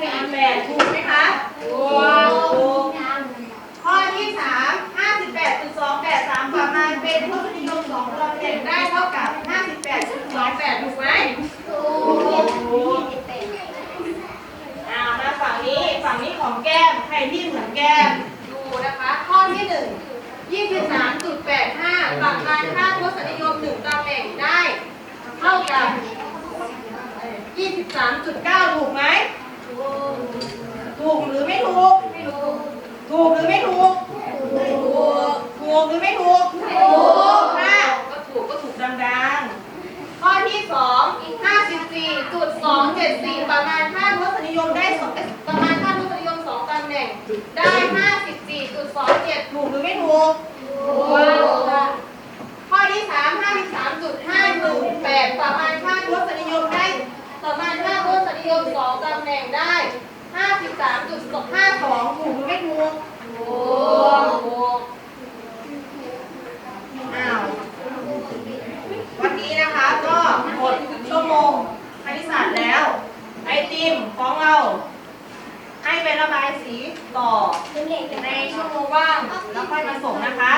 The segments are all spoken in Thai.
แปดถูกไหมคะถูกข้อที่สามห้าสิบแปดจุดสองแปดสามประมาณเป็นทศนิยมสองตำแหน่งได้เท่ากับห้าสิบแปดจุดสองแปดถูกไหมถูกอ่ามาฝั่งนี้ฝั่งนี้ของแก้มใครที่เหมือนแก้มดูนะคะ ข้อที่หนึ่งยี่สิบสามจุดแปดห้าประมาณค่าทศนิยมหนึ่งตำแหน่งได้ เท่ากับยี่สิบสามจุดเก้าถูกไหม ถูกถูกค่ะ ก็ถูกก็ถูกดังๆข้อที่สอง54.274 ประมาณค่าทศนิยมได้สองประมาณค่าทศนิยมสองตำแหน่ง ได้ 54.27 ถูกหรือไม่ถูก ถูกค่ะ ข้อที่สาม53.518 ประมาณค่าทศนิยมได้ ประมาณค่าทศนิยมสองตำแหน่งได้ 53.52 ถูกหรือไม่ถูก ถูกถูกอ้าว วันนี้นะคะก็หมดชั่วโมงคณิตศาสตร์แล้ว ไอติมของเรา ให้ไป ระบายสีต่อในชั่วโมงว่างแล้วค่อยมาส่งนะคะ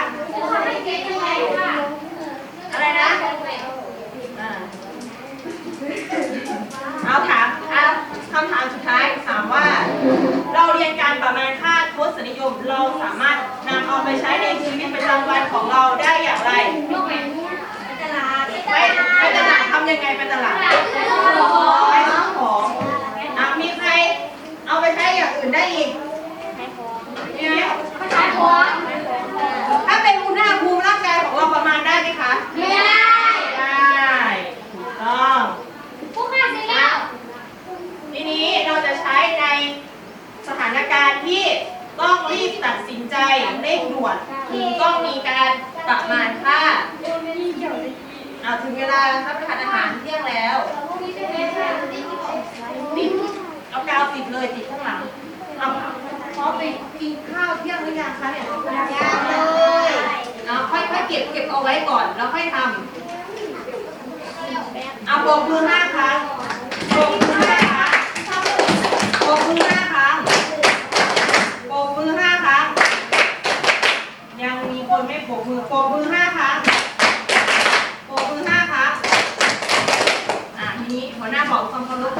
อะไรนะอ่าเอาถามเอาคำถามสุดท้ายถามว่า เราเรียนการประมาณค่าทศนิยม เราสามารถนำเอาไปใช้ในชีวิตประจำวันของเราได้อย่างไร ไปไปตลาดทำยังไงไปตลาดไปซื้อของอะมีใครเอาไปใช้อย่างอื่นได้อีกมีไหมถ้าเป็นอุณหภูมิร่างกายของเราประมาณได้ไหมคะ ได้ถูกต้องทีนี้เราจะใช้ในสถานการณ์ที่ต้องรีบตัดสินใจ เร่งด่วนหรือต้องมีการประมาณค่าเอาถึงเวลารับประทานอาหารเที่ยงแล้วติดเอากาวติดเลยติดข้างหลังเอาพอไปกินข้าวเที่ยงหรือยังคะเนี่ยยังเลยเอาค่อยๆเก็บเก็บเอาไว้ก่อนแล้วค่อยทำเอาโบกมือห้าครั้ง นไม่โบกมือโบกมือห้าครั้งโบกมือห้าครั้งอะทีนี้หัวหน้าบอกความเคารพค่ะ